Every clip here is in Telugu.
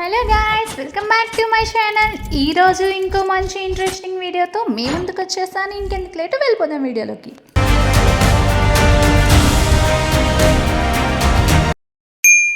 Hello guys welcome back to my channel. ఈరోజు ఇంకో మంచి ఇంట్రెస్టింగ్ వీడియోతో మీ ముందుకు వచ్చేసాను. ఇంకెందుకు లేటు? వెళ్ళిపోదాం వీడియోలోకి.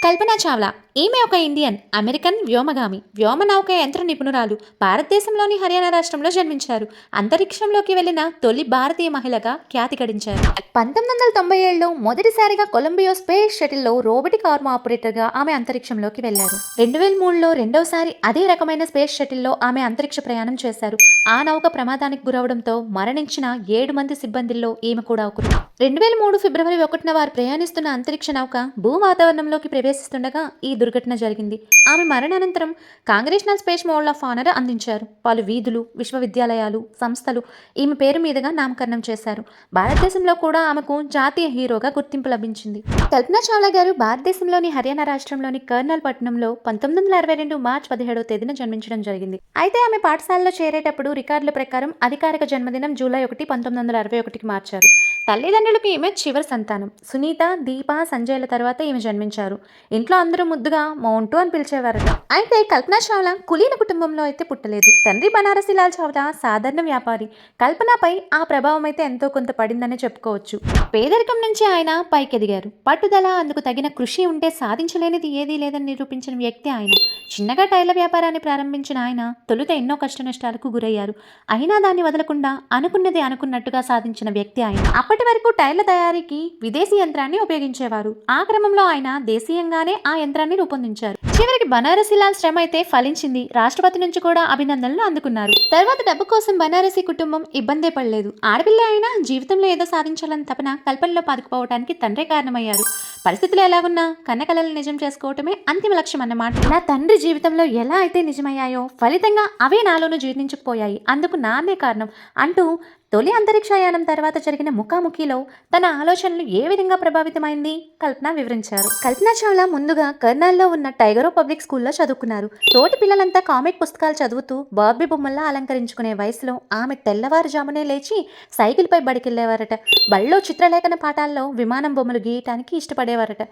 కల్పన చావ్లా ఈమె ఒక ఇండియన్ అమెరికన్ వ్యోమగామి వ్యోమనౌక యంత్ర నిపుణురాలు. భారతదేశంలోని హర్యానా రాష్ట్రంలో జన్మించారు. అంతరిక్షంలోకి వెళ్ళిన తొలి భారతీయ మహిళగా ఖ్యాతి గడించారు. పంతొమ్మిది వందల తొంభై ఏడులో మొదటిసారిగా కొలంబియో స్పేస్ షటిల్లో రోబోటిక్ ఆర్మ్ ఆపరేటర్గా ఆమె అంతరిక్షంలోకి వెళ్ళారు రెండు వేల మూడులో రెండవసారి అదే రకమైన స్పేస్ షటిల్లో ఆమె అంతరిక్ష ప్రయాణం చేశారు. ఆ నౌక ప్రమాదానికి గురవడంతో మరణించిన ఏడు మంది సిబ్బందిల్లో ఈమె కూడా ఒకరు. రెండు వేల మూడు ఫిబ్రవరి ఒకటిన వారు ప్రయాణిస్తున్న అంతరిక్ష నౌక భూ వాతావరణంలోకి ప్రవేశిస్తుండగా ఈ దుర్ఘటన జరిగింది. ఆమె మరణానంతరం congressional space model of honour అందించారు. పలు వీధులు విశ్వవిద్యాలయాలు సంస్థలు ఈమె పేరు మీదుగా నామకరణం చేశారు. భారతదేశంలో కూడా ఆమెకు జాతీయ హీరోగా గుర్తింపు లభించింది. కల్పనా చావ్లా గారు భారతదేశంలోని హర్యానా రాష్ట్రంలోని కర్నల్ పట్టణంలో పంతొమ్మిది వందల అరవై రెండు మార్చి పదిహేడవ తేదీన జన్మించడం జరిగింది. అయితే ఆమె పాఠశాలలో చేరేటప్పుడు రికార్డుల ప్రకారం అధికారిక జన్మదినం జూలై ఒకటి పంతొమ్మిది వందల అరవై ఒకటికి మార్చారు. తల్లిదండ్రులకు ఈమె చివరి సంతానం. సునీత దీప సంజయ్ల తర్వాత ఈమె జన్మించారు. ఇంట్లో అందరూ ముద్దు ముద్దుగా మౌంటు అని పిలిచేవారట. అయితే కల్పన చావ్లా కులీన కుటుంబంలో అయితే పుట్టలేదు. తండ్రి బనారసి లాల్ చావ్లా సాధారణ వ్యాపారి. కల్పనపై ఆ ప్రభావం అయితే ఎంతో కొంత పడిందని చెప్పుకోవచ్చు. పేదరికం నుంచి ఆయన పైకెదిగారు. పట్టుదల అందుకు తగిన కృషి ఉంటే సాధించలేనిది ఏదీ లేదని నిరూపించిన వ్యక్తి ఆయన. చిన్నగా టైర్ల వ్యాపారాన్ని ప్రారంభించిన ఆయన తొలుత ఎన్నో కష్ట నష్టాలకు గురయ్యారు. అయినా దాన్ని వదలకుండా అనుకున్నది అనుకున్నట్టుగా సాధించిన వ్యక్తి ఆయన. అప్పటి వరకు టైర్ల తయారీకి విదేశీ యంత్రాన్ని ఉపయోగించేవారు. ఆ క్రమంలో ఆయన దేశీయంగానే ఆ యంత్రాన్ని రూపొందించారు. చివరికి బనారసిలాల్ శ్రమ అయితే ఫలించింది. రాష్ట్రపతి నుంచి కూడా అభినందనలు అందుకున్నారు. తర్వాత డబ్బు కోసం బనారసి కుటుంబం ఇబ్బందే పడలేదు. ఆడపిల్ల అయినా జీవితంలో ఏదో సాధించాలని తపన కల్పనలో పాదుకుపోవడానికి తండ్రే కారణమయ్యారు. పరిస్థితులు ఎలా ఉన్నా కన్నకలలు నిజం చేసుకోవటమే అంతిమ లక్ష్యం అన్నమాట. నా తండ్రి జీవితంలో ఎలా అయితే నిజమయ్యాయో ఫలితంగా అవే నాలోనూ జీర్ణించుకుపోయాయి. అందుకు నాన్నే కారణం అంటూ తొలి అంతరిక్షయానం తర్వాత జరిగిన ముఖాముఖిలో తన ఆలోచనలు ఏ విధంగా ప్రభావితమైంది? కల్పన వివరించారు. కల్పన చావ్లా ముందుగా కర్నాల్లో ఉన్న టైగరో పబ్లిక్ స్కూల్లో చదువుకున్నారు. తోటి పిల్లలంతా కామిక్ పుస్తకాలు చదువుతూ బార్బీ బొమ్మల్లా అలంకరించుకునే వయసులో ఆమె తెల్లవారుజామునే లేచి సైకిల్పై బడికెళ్ళేవారట బళ్ళో చిత్రలేఖన పాఠాల్లో విమానం బొమ్మలు గీయటానికి ఇష్టపడేవారట.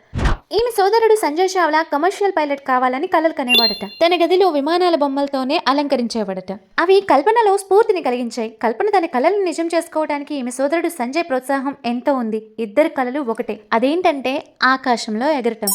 ఈమె సోదరుడు సంజయ్ చావ్లా కమర్షియల్ పైలట్ కావాలని కలలు కనేవాడట. తన గదిలో విమానాల బొమ్మలతోనే అలంకరించేవాడట. అవి కల్పనలో స్ఫూర్తిని కలిగించాయి. కల్పన తన కళలను నిజం చేసుకోవడానికి ఈమె సోదరుడు సంజయ్ ప్రోత్సాహం ఎంతో ఉంది. ఇద్దరు కళలు ఒకటే. అదేంటంటే ఆకాశంలో ఎగరటం.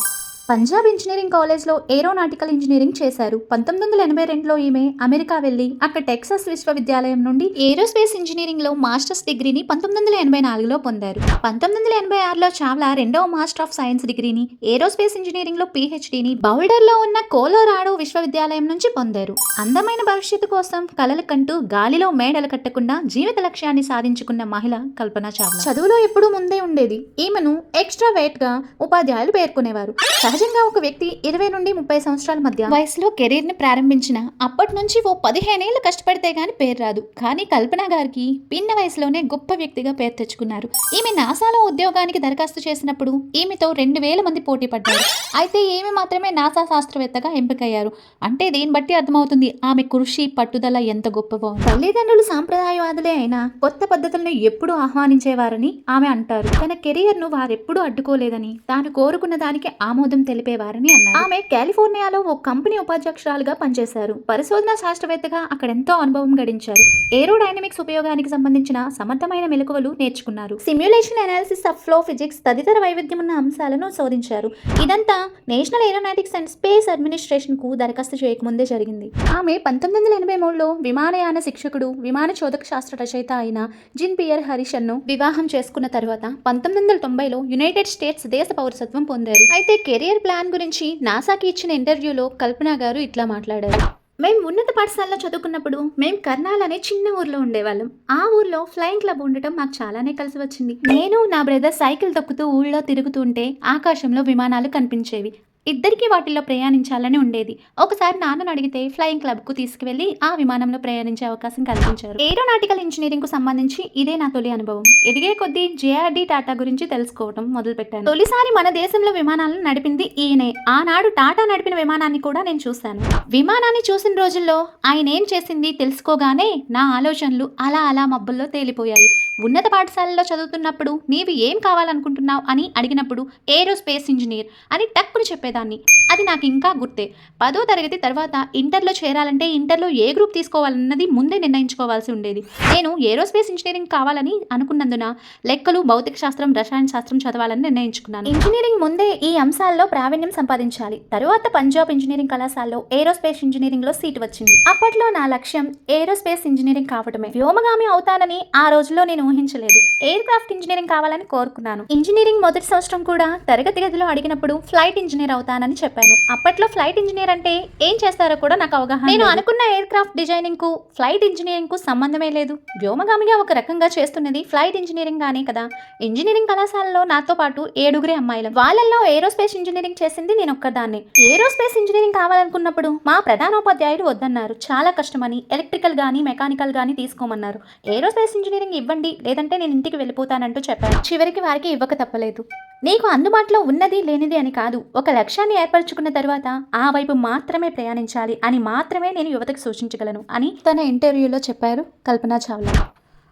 పంజాబ్ ఇంజనీరింగ్ కాలేజ్లో ఏరోనాటికల్ ఇంజనీరింగ్ చేశారు. పంతొమ్మిది వందల ఎనభై రెండులో ఈమె అమెరికా వెళ్ళి అక్కడ టెక్సాస్ విశ్వవిద్యాలయం నుండి ఏరోస్పేస్ ఇంజనీరింగ్లో మాస్టర్స్ డిగ్రీని పంతొమ్మిది వందల ఎనభై నాలుగులో పొందారు. పంతొమ్మిది వందల ఎనభై ఆరులో చావ్లా రెండవ మాస్టర్ ఆఫ్ సైన్స్ డిగ్రీని ఏరోస్పేస్ ఇంజనీరింగ్లో పీహెచ్డీని బౌల్డర్లో ఉన్న కోలోరాడో విశ్వవిద్యాలయం నుంచి పొందారు. అందమైన భవిష్యత్తు కోసం కలలు కంటూ గాలిలో మేడలు కట్టకుండా జీవిత లక్ష్యాన్ని సాధించుకున్న మహిళ కల్పన చావ్లా. చదువులో ఎప్పుడూ ముందే ఉండేది. ఈమెను ఎక్స్ట్రా వెయిట్గా ఉపాధ్యాయులు పేర్కొనేవారు. సహజంగా ఒక వ్యక్తి ఇరవై నుండి ముప్పై సంవత్సరాల మధ్య వయసులో కెరీర్ని ప్రారంభించిన అప్పటి నుంచి ఓ పదిహేనేళ్ళు కష్టపడితే గాని పేరు రాదు. కానీ కల్పన గారికి పిన్న వయసులోనే గొప్ప వ్యక్తిగా పేరు తెచ్చుకున్నారు. ఈమె నాసాలో ఉద్యోగానికి దరఖాస్తు చేసినప్పుడు ఈమెతో రెండు వేల మంది పోటీ పడ్డారు. అయితే ఈమె మాత్రమే నాసా శాస్త్రవేత్తగా ఎంపికయ్యారు. అంటే దీన్ని బట్టి అర్థమవుతుంది ఆమె కృషి పట్టుదల ఎంత గొప్పవో. తల్లిదండ్రులు సాంప్రదాయవాదులే అయినా కొత్త పద్ధతులను ఎప్పుడూ ఆహ్వానించేవారని ఆమె అంటారు. తన కెరియర్ను వారెప్పుడూ అడ్డుకోలేదని తాను కోరుకున్న దానికి ఆమోదం తెలిపేవారని అన్నారు. ఆమె కాలిఫోర్నియాలో ఓ కంపెనీ ఉపాధ్యక్షురాలుగా పనిచేశారు. పరిశోధన శాస్త్రవేత్తగా అక్కడ ఎంతో అనుభవం గడించారు. ఏరోడైనమిక్స్ ఉపయోగానికి సంబంధించిన సమర్థమైన మెలకువలు నేర్చుకున్నారు. Simulation analysis of flow physics తదితర వైవిధ్యం ఉన్న అంశాలను శోధించారు. ఇదంతా నేషనల్ ఏరోనాటిక్స్ అండ్ స్పేస్ అడ్మినిస్ట్రేషన్కు దరఖాస్తు చేయకముందే జరిగింది. ఆమె పంతొమ్మిది వందల ఎనభై మూడులో విమానయాన శిక్షకుడు విమాన చోదక శాస్త్ర రచయిత అయిన జిన్ పియర్ హరిషన్ను వివాహం చేసుకున్న తర్వాత పంతొమ్మిది వందల తొంభైలో యునైటెడ్ స్టేట్స్ దేశ పౌరసత్వం పొందారు. అయితే కెరియర్ ప్లాన్ గురించి నాసాకి ఇచ్చిన ఇంటర్వ్యూలో కల్పన గారు ఇట్లా మాట్లాడారు. మేము ఉన్నత పాఠశాలలో చదువుకున్నప్పుడు మేము కర్నాల్ అనే చిన్న ఊర్లో ఉండేవాళ్ళం. ఆ ఊర్లో ఫ్లయింగ్ క్లబ్ ఉండటం మాకు చాలానే కలిసి వచ్చింది. నేను నా బ్రదర్ సైకిల్ తొక్కుతూ ఊళ్ళో తిరుగుతుంటే ఆకాశంలో విమానాలు కనిపించేవి. ఇద్దరికీ వాటిల్లో ప్రయాణించాలని ఉండేది. ఒకసారి నాన్నను అడిగితే ఫ్లయింగ్ క్లబ్కు తీసుకువెళ్ళి ఆ విమానంలో ప్రయాణించే అవకాశం కల్పించారు. ఏరోనాటికల్ ఇంజనీరింగ్కు సంబంధించి ఇదే నా తొలి అనుభవం. ఎదిగే కొద్దీ జేఆర్డి టాటా గురించి తెలుసుకోవడం మొదలుపెట్టాను. తొలిసారి మన దేశంలో విమానాలను నడిపింది ఈయనే. ఆనాడు టాటా నడిపిన విమానాన్ని కూడా నేను చూశాను. విమానాన్ని చూసిన రోజుల్లో ఆయన ఏం చేసింది తెలుసుకోగానే నా ఆలోచనలు అలా అలా మబ్బుల్లో తేలిపోయాయి. ఉన్నత పాఠశాలలో చదువుతున్నప్పుడు నీవు ఏం కావాలనుకుంటున్నావు అని అడిగినప్పుడు ఏరోస్పేస్ ఇంజనీర్ అని టక్కుని చెప్పేదాన్ని. అది నాకు ఇంకా గుర్తే. పదో తరగతి తర్వాత ఇంటర్లో చేరాలంటే ఇంటర్లో ఏ గ్రూప్ తీసుకోవాలన్నది ముందే నిర్ణయించుకోవాల్సి ఉండేది. నేను ఏరోస్పేస్ ఇంజనీరింగ్ కావాలని అనుకున్నందున లెక్కలు భౌతిక శాస్త్రం రసాయన శాస్త్రం చదవాలని నిర్ణయించుకున్నాను. ఇంజనీరింగ్ ముందే ఈ అంశాల్లో ప్రావీణ్యం సంపాదించాలి. తరువాత పంజాబ్ ఇంజనీరింగ్ కళాశాలలో ఏరోస్పేస్ ఇంజనీరింగ్లో సీట్ వచ్చింది. అప్పట్లో నా లక్ష్యం ఏరోస్పేస్ ఇంజనీరింగ్ కావటమే. వ్యోమగామి అవుతానని ఆ రోజుల్లో నేను ఊహించలేదు. ఎయిర్ క్రాఫ్ట్ ఇంజనీరింగ్ కావాలని కోరుకున్నాను. ఇంజనీరింగ్ మొదటి సంవత్సరం కూడా తరగతి గదిలో అడిగినప్పుడు ఫ్లైట్ ఇంజనీర్ అవుతానని చెప్పాను. అప్పట్లో ఫ్లైట్ ఇంజనీర్ అంటే ఏం చేస్తారో కూడా నాకు అవగాహన నేను అనుకున్న ఎయిర్ క్రాఫ్ట్ డిజైనింగ్కు ఫ్లైట్ ఇంజనీరింగ్కు సంబంధమే లేదు. వ్యోమగామిగా ఒక రకంగా చేస్తున్నది ఫ్లైట్ ఇంజనీరింగ్ గానే కదా. ఇంజనీరింగ్ కళాశాలలో నాతో పాటు ఏడుగురే అమ్మాయిలు. వాళ్ళల్లో ఏరోస్పేస్ ఇంజనీరింగ్ చేసింది నేను ఒక్కదాన్నే. ఏరోస్పేస్ ఇంజనీరింగ్ కావాలనుకున్నప్పుడు మా ప్రధానోపాధ్యాయుడు వద్దన్నారు. చాలా కష్టమని ఎలక్ట్రికల్ గానీ మెకానికల్ గానీ తీసుకోమన్నారు. ఏరోస్పేస్ ఇంజనీరింగ్ ఇవ్వండి లేదంటే నేను ఇంటికి వెళ్ళిపోతానంటూ చెప్పారు చివరికి వారికి ఇవ్వక తప్పలేదు. నీకు అందుబాటులో ఉన్నది లేనిది అని కాదు. ఒక లక్ష్యాన్ని ఏర్పరచుకున్న తర్వాత ఆ వైపు మాత్రమే ప్రయాణించాలి అని మాత్రమే నేను యువతకు సూచించగలను అని తన ఇంటర్వ్యూలో చెప్పారు కల్పనా చావ్లా.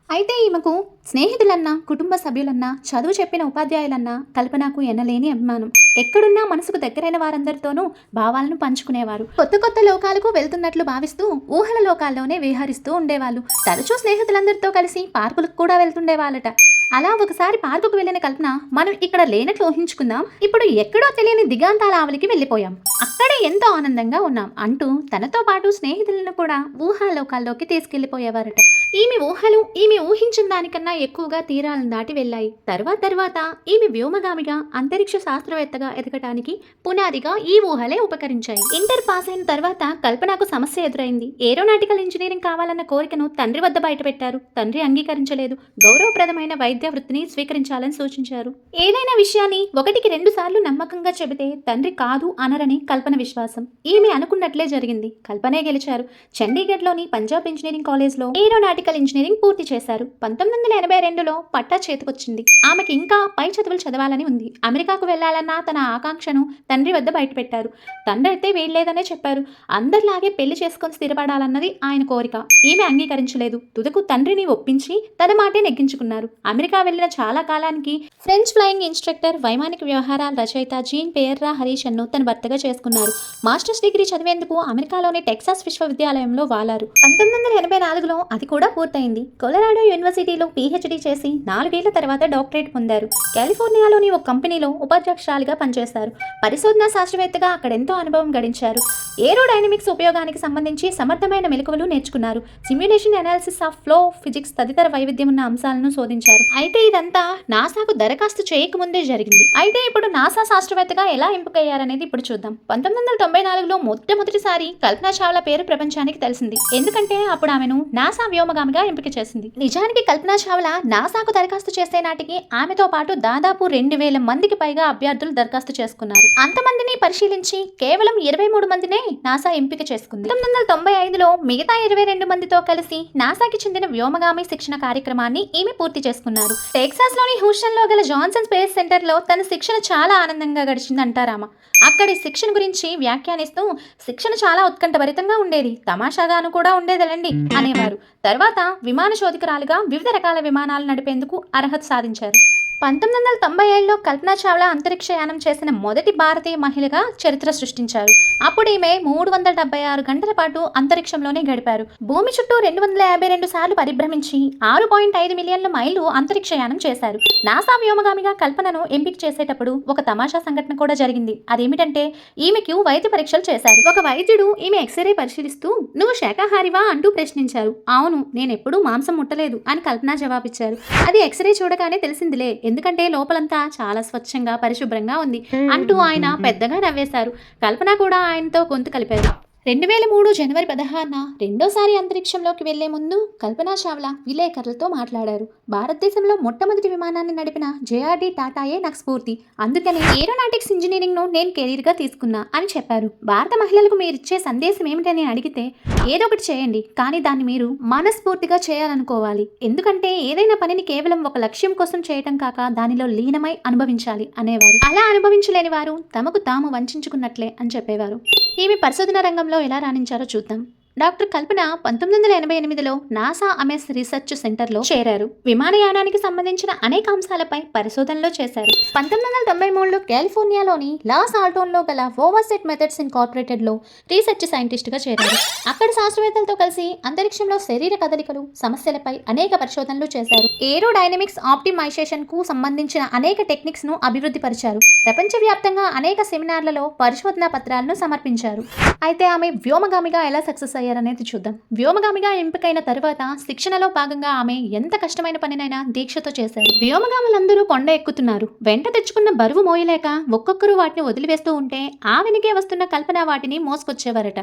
అయితే ఈమెకు స్నేహితులన్నా కుటుంబ సభ్యులన్నా చదువు చెప్పిన ఉపాధ్యాయులన్నా కల్పనకు ఎనలేని అభిమానం. ఎక్కడున్నా మనసుకు దగ్గరైన వారందరితోనూ భావాలను పంచుకునేవారు. కొత్త కొత్త లోకాలకు వెళ్తున్నట్లు భావిస్తూ ఊహల లోకాల్లోనే విహరిస్తూ ఉండేవాళ్ళు. తరచూ స్నేహితులందరితో కలిసి పార్కులకు కూడా వెళ్తుండేవాళ్ళట. అలా ఒకసారి పార్కుకు వెళ్ళిన కల్పన మనం ఇక్కడ లేనట్లు ఊహించుకుందాం. ఇప్పుడు ఎక్కడో తెలియని దిగాంతాల ఆవలికి వెళ్ళిపోయాం. అక్కడే ఎంతో ఆనందంగా ఉన్నాం అంటూ తనతో పాటు స్నేహితులను కూడా ఊహాలోకాల్లోకి తీసుకెళ్ళిపోయేవారట ఈమె ఊహలు ఈమె ఊహించిన దానికన్నా ఎక్కువగా తీరాలను దాటి వెళ్ళాయి. తర్వాత తర్వాత ఈమె వ్యోమగామిగా అంతరిక్ష శాస్త్రవేత్తగా ఎదగటానికి పునాదిగా ఈ ఊహలే ఉపకరించాయి. ఇంటర్ పాస్ అయిన తర్వాత కల్పనకు సమస్య ఎదురైంది. ఏరోనాటికల్ ఇంజనీరింగ్ కావాలన్న కోరికను తండ్రి వద్ద బయటపెట్టారు. తండ్రి అంగీకరించలేదు. గౌరవప్రదమైన వైద్య వృత్తిని స్వీకరించాలని సూచించారు. ఏదైనా విషయాన్ని ఒకటికి రెండు సార్లు నమ్మకంగా చెబితే తండ్రి కాదు అనరని కల్పన విశ్వాసం. ఈమె అనుకున్నట్లే జరిగింది. కల్పనే గెలిచారు. చండీగఢ్లోని పంజాబ్ ఇంజనీరింగ్ కాలేజ్లో ఏరోనాటికల్ ఇంజనీరింగ్ పూర్తి చేశారు. పంతొమ్మిది వందల ఎనభై రెండులో పట్టా చేతికొచ్చింది. ఆమెకి ఇంకా పై చదువులు చదవాలని ఉంది. అమెరికాకు వెళ్ళాలన్న తన ఆకాంక్షను తండ్రి వద్ద బయటపెట్టారు. తండ్రి అయితే వీల్లేదనే చెప్పారు. అందరిలాగే పెళ్ళి చేసుకొని స్థిరపడాలన్నది ఆయన కోరిక. ఈమె అంగీకరించలేదు. తుదకు తండ్రిని ఒప్పించి తన మాటే నెగ్గించుకున్నారు. అమెరికా వెళ్ళిన చాలా కాలానికి ఫ్రెంచ్ ఫ్లయింగ్ ఇన్స్ట్రక్టర్ వైమానిక వ్యవహారాల రచయిత జీన్ పేర్రా హరీషన్ను తన భర్తగా చేసుకున్నారు. మాస్టర్స్ డిగ్రీ చదివేందుకు అమెరికాలోని టెక్సాస్ విశ్వవిద్యాలయంలో వాలారు. పంతొమ్మిది వందల ఎనభై నాలుగులో అది కూడా పూర్తయింది. కొలరా కొలరాడో యూనివర్సిటీలో పీహెచ్డీ చేసి నాలుగేళ్ళ తర్వాత డాక్టరేట్ పొందారు. కాలిఫోర్నియాలోని ఒక కంపెనీలో ఉపాధ్యక్షురాలుగా పనిచేశారు పరిశోధనా శాస్త్రవేత్తగా అక్కడెంతో అనుభవం గడించారు. ఏరోడైనమిక్స్ ఉపయోగానికి సంబంధించి సమర్థమైన మెలకువలు నేర్చుకున్నారు. Simulation analysis of flow physics తదితర వైవిధ్యం ఉన్న అంశాలను శోధించారు. అయితే ఇదంతా నాసాకు దరఖాస్తు చేయకముందే జరిగింది. అయితే ఇప్పుడు నాసా శాస్త్రవేత్తగా ఎలా ఎంపికయ్యారనేది ఇప్పుడు చూద్దాం. పంతొమ్మిది వందల తొంభై నాలుగులో మొట్టమొదటిసారి కల్పనా చావ్లా పేరు ప్రపంచానికి తెలిసింది. ఎందుకంటే అప్పుడు ఆమెను నాసా వ్యోమగామిగా ఎంపిక చేసింది. నిజానికి కల్పనా చావ్లా నాసాకు దరఖాస్తు చేసే నాటికి ఆమెతో పాటు దాదాపు రెండు వేల మందికి పైగా అభ్యర్థులు దరఖాస్తు చేసుకున్నారు. అంతమందిని పరిశీలించి కేవలం ఇరవై మూడు మందినే నాసా ఎంపిక చేసుకుంది. పంతొమ్మిది వందల తొంభై ఐదులో మిగతా ఇరవై రెండు మందితో కలిసి నాసాకి చెందిన వ్యోమగామి శిక్షణ కార్యక్రమాన్ని ఈమె పూర్తి చేసుకున్నారు. టెక్సాస్లోని హ్యూస్టన్లో గల జాన్సన్ స్పేస్ సెంటర్లో తన శిక్షణ చాలా ఆనందంగా గడిచిందంటారామ అక్కడి శిక్షణ గురించి వ్యాఖ్యానిస్తూ శిక్షణ చాలా ఉత్కంఠభరితంగా ఉండేది. తమాషాగాను కూడా ఉండేదలండి అనేవారు. తర్వాత విమాన శోధికురాలుగా వివిధ రకాల విమానాలు నడిపేందుకు అర్హత సాధించారు. పంతొమ్మిది వందల తొంభై ఏడులో కల్పనా చావ్లా అంతరిక్షయానం చేసిన మొదటి భారతీయ మహిళగా చరిత్ర సృష్టించారు. అప్పుడు ఈమె మూడు వందల డెబ్బై ఆరు గంటల పాటు అంతరిక్షంలోనే గడిపారు. భూమి చుట్టూ రెండు వందల యాభై రెండు సార్లు పరిభ్రమించి ఆరు పాయింట్ ఐదు మిలియన్ల మైళ్ళు అంతరిక్షయానం చేశారు. నాసా వ్యోమగామిగా కల్పనను ఎంపిక చేసేటప్పుడు ఒక తమాషా సంఘటన కూడా జరిగింది. అదేమిటంటే ఈమెకు వైద్య పరీక్షలు చేశారు. ఒక వైద్యుడు ఈమె ఎక్స్రే పరిశీలిస్తూ నువ్వు శాకాహారివా? అంటూ ప్రశ్నించారు. అవును నేను ఎప్పుడూ మాంసం ముట్టలేదు అని కల్పన జవాబిచ్చారు. అది ఎక్స్రే చూడగానే తెలిసిందిలే ఎందుకంటే లోపలంతా చాలా స్వచ్ఛంగా పరిశుభ్రంగా ఉంది. అంటూ ఆయన పెద్దగా నవ్వేశారు. కల్పన కూడా ఆయనతో గొంతు కలిపారు. రెండు వేల మూడు జనవరి పదహారున రెండోసారి అంతరిక్షంలోకి వెళ్ళే ముందు కల్పనా చావ్లా విలేకరులతో మాట్లాడారు. భారతదేశంలో మొట్టమొదటి విమానాన్ని నడిపిన జేఆర్డి టాటాయే నాకు స్ఫూర్తి. అందుకని ఏరోనాటిక్స్ ఇంజనీరింగ్ను నేను కెరీర్గా తీసుకున్నా అని చెప్పారు. భారత మహిళలకు మీరు ఇచ్చే సందేశం ఏమిటని అడిగితే ఏదో ఒకటి చేయండి కానీ దాన్ని మీరు మనస్ఫూర్తిగా చేయాలనుకోవాలి. ఎందుకంటే ఏదైనా పనిని కేవలం ఒక లక్ష్యం కోసం చేయటం కాక దానిలో లీనమై అనుభవించాలి అనేవారు. అలా అనుభవించలేని వారు తమకు తాము వంచుకున్నట్లే అని చెప్పేవారు. ఈమె పరిశోధన రంగంలో ఎలా రాణించారో చూద్దాం. డాక్టర్ కల్పన పంతొమ్మిది వందల ఎనభై ఎనిమిదిలో నాసా అమెస్ రీసెర్చ్ సెంటర్లో చేరారు. విమానయానానికి సంబంధించిన అనేక అంశాలపై పరిశోధనలు చేశారు. పంతొమ్మిది వందల తొంభై మూడులో కాలిఫోర్నియాలోని లాస్ ఆల్టోన్లో గల ఓవర్సెట్ మెథడ్స్ ఇన్కార్పొరేటెడ్లో రీసెర్చ్ సైంటిస్ట్గా చేరారు. అక్కడ శాస్త్రవేత్తలతో కలిసి అంతరిక్షంలో శరీర కదలికలు సమస్యలపై అనేక పరిశోధనలు చేశారు. ఏరోడైనమిక్స్ ఆప్టిమైజేషన్కు సంబంధించిన అనేక టెక్నిక్స్ను అభివృద్ధి పరిచారు ప్రపంచవ్యాప్తంగా అనేక సెమినార్లలో పరిశోధనా పత్రాలను సమర్పించారు. అయితే ఆమె వ్యోమగామిగా ఎలా సక్సెస్ అయ్యారనేది చూద్దాం. వ్యోమగామిగా ఎంపికైన తరువాత శిక్షణలో భాగంగా ఆమె ఎంత కష్టమైన పనినైనా దీక్షతో చేశారు. వ్యోమగాములందరూ కొండ ఎక్కుతున్నారు. వెంట తెచ్చుకున్న బరువు మోయలేక ఒక్కొక్కరు వాటిని వదిలివేస్తూ ఉంటే ఆ వెనుకే వస్తున్న కల్పన వాటిని మోసుకొచ్చేవారట.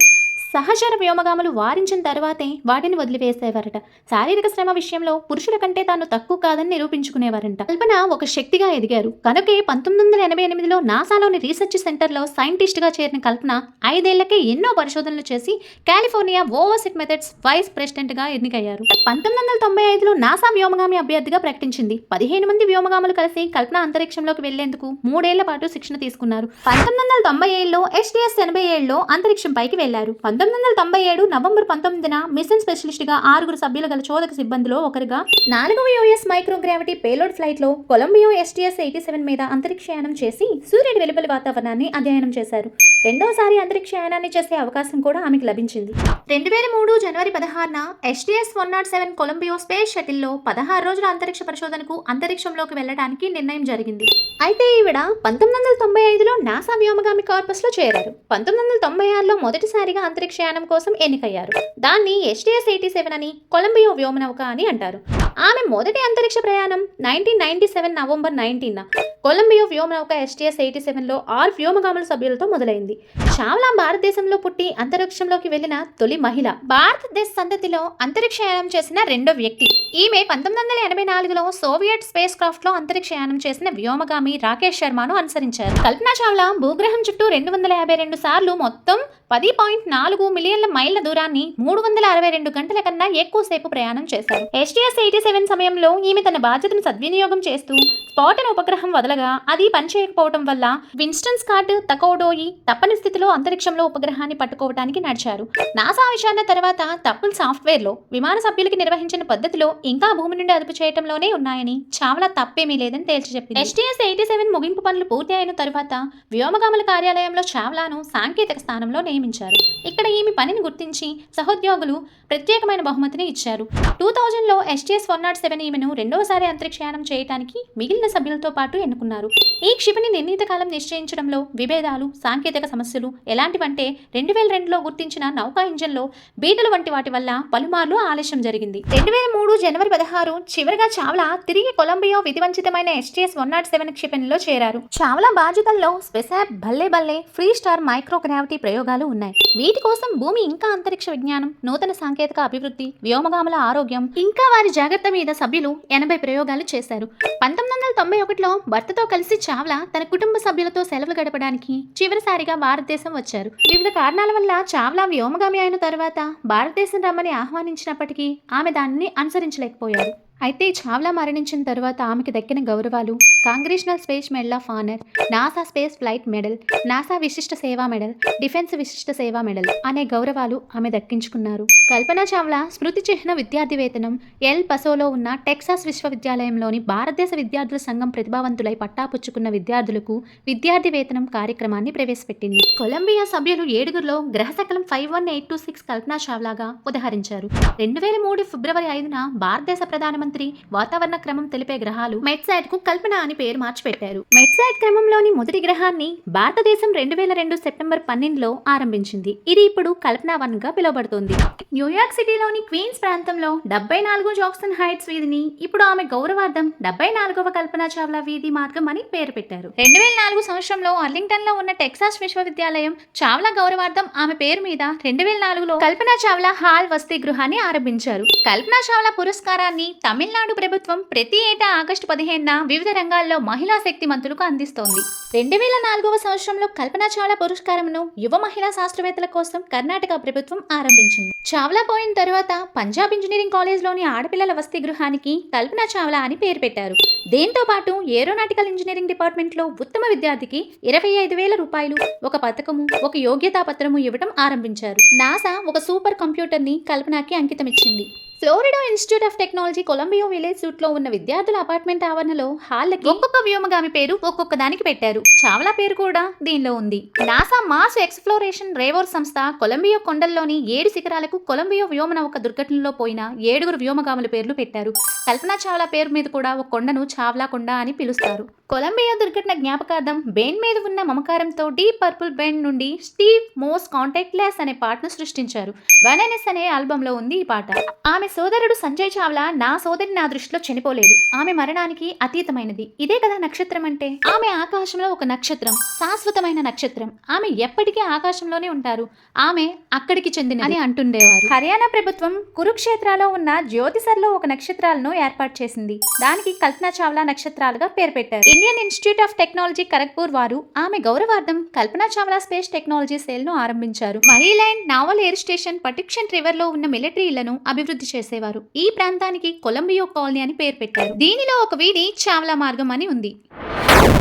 సహచర వ్యోమగాములు వారించిన తర్వాతే వాటిని వదిలివేసేవారట. శారీరక శ్రమ విషయంలో పురుషుల కంటే తాను తక్కువ కాదని నిరూపించుకునేవారంట. కల్పన ఒక శక్తిగా ఎదిగారు. కనుకే పంతొమ్మిది వందల ఎనభై ఎనిమిదిలో నాసాలోని రీసెర్చ్ సెంటర్లో సైంటిస్ట్గా చేరిన కల్పన ఐదేళ్ళకే ఎన్నో పరిశోధనలు చేసి కాలిఫోర్నియా ఓవర్సిట్ మెథడ్స్ వైస్ ప్రెసిడెంట్గా ఎన్నికయ్యారు. పంతొమ్మిది వందల తొంభై ఐదులో నాసా వ్యోమగామి అభ్యర్థిగా ప్రకటించింది. పదిహేను మంది వ్యోమగాములు కలిసి కల్పన అంతరిక్షంలోకి వెళ్ళేందుకు మూడేళ్ళ పాటు శిక్షణ తీసుకున్నారు. పంతొమ్మిది వందల తొంభై ఏడులో ఎస్డిఎస్ ఎనభై ఏడులో అంతరిక్షం పైకి వెళ్ళారు. పంతొమ్మిది వందల తొంభై ఏడు నవంబర్ పంతొమ్మిదిన మిషన్ స్పెషలిస్ట్గా ఆరుగురు సభ్యులు గల చోదక సిబ్బందిలో ఒకరిగా నాలుగవ యుఎస్ మైక్రోగ్రావిటీ పేలోడ్ ఫ్లైట్లో కొలంబియో ఎస్టీఎస్ ఎయిటీ సెవెన్ మీద అంతరిక్షయానం చేసి సూర్యుడి వెలుపలి వాతావరణాన్ని అధ్యయనం చేశారు. రెండోసారి అంతరిక్షయానాన్ని చేసే అవకాశం కూడా ఆమెకు లభించింది. రెండు వేల మూడు జనవరి పదహారున STS one nought seven Columbia space షటిల్లో పదహారు రోజుల అంతరిక్ష పరిశోధనకు అంతరిక్షంలోకి వెళ్ళడానికి నిర్ణయం జరిగింది. అయితే ఈవిడ పంతొమ్మిది వందల తొంభై ఐదులో నాసా వ్యోమగామి కార్పస్లో చేరారు. పంతొమ్మిది వందల తొంభై ఆరులో మొదటిసారిగా అంతరిక్ష అంతరిక్షయానం కోసం ఎన్నికయ్యారు. దాన్ని ఎస్టీఎస్ ఎయిటీ సెవెన్ అని కొలంబియో వ్యోమనౌక అని అంటారు. ఆమె మొదటి అంతరిక్ష ప్రయాణం nineteen ninety seven November nineteen Columbia వ్యోమనౌక STS eighty సెవెన్లో ఆరు వ్యోమగాముల సభ్యులతో మొదలైంది. చావ్లా భారతదేశంలో పుట్టి అంతరిక్షంలోకి వెళ్ళిన తొలి మహిళ. భారతదేశ సంతతిలో అంతరిక్షయానం చేసిన రెండో వ్యక్తి. ఈమె పంతొమ్మిది వందల ఎనభై నాలుగులో సోవియట్ స్పేస్ క్రాఫ్ట్లో అంతరిక్షయానం చేసిన వ్యోమగామి రాకేష్ శర్మను అనుసరించారు. కల్పనా చావ్లా భూగ్రహం చుట్టూ రెండు వందల యాభై రెండు సార్లు మొత్తం పది పాయింట్ నాలుగు మిలియన్ల మైళ్ళ దూరాన్ని మూడు వందల అరవై రెండు గంటల కన్నా ఎక్కువసేపు ప్రయాణం చేశారు. ఎస్టీఎస్ ఎయిటీ సెవెన్ సమయంలో ఈమె తన బాధ్యతను సద్వినియోగం చేస్తూ స్పాటన్ ఉపగ్రహం వదలగా అది పనిచేయకపోవడం వల్ల విన్స్టన్ స్కాట్ తకోడోయి తప్పని స్థితిలో అంతరిక్షంలో ఉపగ్రహాన్ని పట్టుకోవడానికి నడిచారు. నాసా విచారణ తర్వాత తప్పులు సాఫ్ట్వేర్లో విమాన సభ్యులకి నిర్వహించిన పద్ధతిలో ఇంకా భూమి నుండి అదుపు చేయటంలోనే ఉన్నాయని చావలా తప్పేమీ లేదని తేల్చి చెప్పింది. ఎస్టీఎస్ ఎయిటీ సెవెన్ ముగింపు పనులు పూర్తి అయిన తర్వాత వ్యోమగాముల కార్యాలయంలో చావ్లాను సాంకేతిక స్థానంలో నియమించారు. ఇక్కడ ఈమె పనిని గుర్తించి సహోద్యోగులు ప్రత్యేకమైన బహుమతిని ఇచ్చారు. టూ థౌజండ్లో ఎస్టీఎస్ వన్ నాట్ సెవెన్ ఈమెను రెండవసారి అంతరిక్షయానం చేయడానికి మిగిలిన సభ్యులతో పాటు అనుకున్నారు. ఈ క్షిపణి నిర్ణీత కాలం నిశ్చయించడంలో విభేదాలు సాంకేతిక సమస్యలు ఎలాంటివంటే రెండు వేల రెండులో గుర్తించిన నౌకా ఇంజన్లో బీటలు వంటి వాటి వల్ల పలుమార్లు ఆలస్యం జరిగింది. రెండు వేల మూడు జనవరి పదహారు చివరిగా చావ్లా తిరిగి కొలంబియో విధివంచితమైన ఎస్టీఎస్ వన్ నాట్ సెవెన్ క్షిపణిలో చేరారు. చావ్లా బాధ్యతల్లో స్పెసాప్ భల్లే భల్లే ఫ్రీ స్టార్ మైక్రోగ్రావిటీ ప్రయోగాలు ఉన్నాయి. వీటి కోసం భూమి ఇంకా అంతరిక్ష విజ్ఞానం నూతన సాంకేతిక అభివృద్ధి వ్యోమగాముల ఆరోగ్యం ఇంకా వారి జాగ్రత్త మీద సభ్యులు ఎనభై ప్రయోగాలు చేశారు. పంతొమ్మిది వందల తొంభై ఒకటిలో భర్త భర్తతో కలిసి చావ్లా తన కుటుంబ సభ్యులతో సెలవు గడపడానికి చివరిసారిగా భారతదేశం వచ్చారు. వివిధ కారణాల వల్ల చావ్లా వ్యోమగామి అయిన తర్వాత భారతదేశం రమ్మని ఆహ్వానించినప్పటికీ ఆమె దానిని అనుసరించలేకపోయారు. అయితే చావ్లా మరణించిన తర్వాత ఆమెకు దక్కిన గౌరవాలు congressional space medal of honour NASA space flight medal NASA విశిష్ట సేవా మెడల్ డిఫెన్స్ విశిష్ట సేవా మెడల్ అనే గౌరవాలు ఆమె దక్కించుకున్నారు. కల్పనా చావ్లా స్మృతి చిహ్న విద్యార్థి వేతనం ఎల్ పసోలో ఉన్న టెక్సాస్ విశ్వవిద్యాలయంలోని భారతదేశ విద్యార్థుల సంఘం ప్రతిభావంతులై పట్టాపుచ్చుకున్న విద్యార్థులకు విద్యార్థి వేతనం కార్యక్రమాన్ని ప్రవేశపెట్టింది. కొలంబియా సభ్యులు ఏడుగురులో గ్రహశకలం five one eight two six Kalpana చావ్లాగా ఉదహరించారు. రెండు వేల మూడు ఫిబ్రవరి ఐదున భారతదేశ ప్రధానమంత్రి వాతావరణ క్రమం తెలిపే గ్రహాలు మెట్సాట్కు కల్పన అని పేరు మార్చిపెట్టారు. మెట్సాట్ క్రమంలోని మొదటి గ్రహాన్ని భారతదేశం రెండు వేల రెండు సెప్టెంబర్ పన్నెండులో ఆరంభించింది. ఇది ఇప్పుడు కల్పన వన్గా పిలువబడుతుంది. న్యూయార్క్ సిటీలోని క్వీన్స్ ప్రాంతంలో డెబ్బై నాలుగు జాక్సన్ హైట్స్ వీధిని ఇప్పుడు ఆమె గౌరవార్థం డెబ్బై నాలుగవ కల్పన చావ్లా వీధి మార్గం అని పేరు పెట్టారు. రెండు వేల నాలుగు సంవత్సరంలో అర్లింగ్టన్లో ఉన్న టెక్సాస్ విశ్వవిద్యాలయం చావ్లా గౌరవార్థం ఆమె పేరు మీద రెండు వేల నాలుగులో కల్పన చావ్లా హాల్ వసతి గృహాన్ని ఆరంభించారు. కల్పన చావ్లా పురస్కారాన్ని తమిళ తమిళనాడు ప్రభుత్వం ప్రతి ఏటా ఆగస్టు పదిహేనున వివిధ రంగాల్లో మహిళా శక్తిమంతులకు అందిస్తోంది. రెండు వేల నాలుగవ సంవత్సరంలో కల్పన చావ్లా పురస్కారంను యువ మహిళా శాస్త్రవేత్తల కోసం కర్ణాటక ప్రభుత్వం ఆరంభించింది. చావ్లా పోయిన తర్వాత పంజాబ్ ఇంజనీరింగ్ కాలేజ్లోని ఆడపిల్లల వసతి గృహానికి కల్పన చావ్లా అని పేరు పెట్టారు. దీంతో పాటు ఏరోనాటికల్ ఇంజనీరింగ్ డిపార్ట్మెంట్లో ఉత్తమ విద్యార్థికి ఇరవై ఐదు వేల రూపాయలు ఒక పథకము ఒక యోగ్యతా పత్రము ఇవ్వడం ఆరంభించారు. నాసా ఒక సూపర్ కంప్యూటర్ని కల్పనకి అంకితమిచ్చింది. Florida institute of technology Columbia village సూట్లో ఉన్న విద్యార్థుల అపార్ట్మెంట్ ఆవరణలో హాల్లకి ఒక్కొక్క వ్యోమగామి పేరు ఒక్కొక్క దానికి పెట్టారు. చావలా పేరు కూడా దీనిలో ఉంది. నాసా మాస్ ఎక్స్ప్లోరేషన్ రేవోర్ సంస్థ కొలంబియో కొండల్లోని ఏడు శిఖరాలకు కొలంబియో వ్యోమనౌక దుర్ఘటనలో పోయిన ఏడుగురు వ్యోమగాముల పేర్లు పెట్టారు. కల్పనా చావ్లా పేరు మీద కూడా ఒక కొండను చావ్లా కొండ అని పిలుస్తారు. కొలంబియా దుర్ఘటన జ్ఞాపకార్థం బెండ్ మీద ఉన్న మమకారంతో డీప్ పర్పుల్ బెండ్ నుండి స్టీవ్ మోస్ కాంటాక్ట్ లెస్ అనే పాటను సృష్టించారు. వనెనెస్ అనే ఆల్బంలో ఉంది ఈ పాట. ఆమె సోదరుడు సంజయ్ చావ్లా నా సోదరి నా దృష్టిలో చనిపోలేదు. ఆమె మరణానికి అతీతమైనది. ఇదే కదా నక్షత్రం అంటే? ఆమె ఆకాశంలో ఒక నక్షత్రం శాశ్వతమైన నక్షత్రం. ఆమె ఎప్పటికీ ఆకాశంలోనే ఉంటారు. ఆమె అక్కడికి చెందిన అని అంటుండేవారు. హర్యానా ప్రభుత్వం కురుక్షేత్రలో ఉన్న జ్యోతిసర్లో ఒక నక్షత్రాలను ఏర్పాటు చేసింది. దానికి కల్పనా చావ్లా నక్షత్రాలుగా పేరు పెట్టారు. Indian institute of technology Kharagpur వారు ఆమె గౌరవార్థం కల్పనా చావ్లా స్పేస్ టెక్నాలజీ సేల్ను ఆరంభించారు. Maryland naval air station Patuxent రివర్లో ఉన్న మిలిటరీ ఇళ్ళను అభివృద్ధి చేసేవారు. ఈ ప్రాంతానికి కొలంబియో కాలనీ అని పేరు పెట్టారు. దీనిలో ఒక వీధి చావ్లా మార్గం అని ఉంది.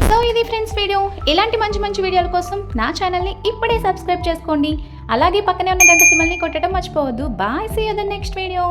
సో ఇది ఫ్రెండ్స్ వీడియో. ఇలాంటి మంచి మంచి వీడియోల కోసం నా ఛానల్ని ఇప్పుడే సబ్స్క్రైబ్ చేసుకోండి. అలాగే పక్కనే ఉన్న గంట సిమ్మల్ని కొట్టడం మర్చిపోవద్దు. Bye see you the next video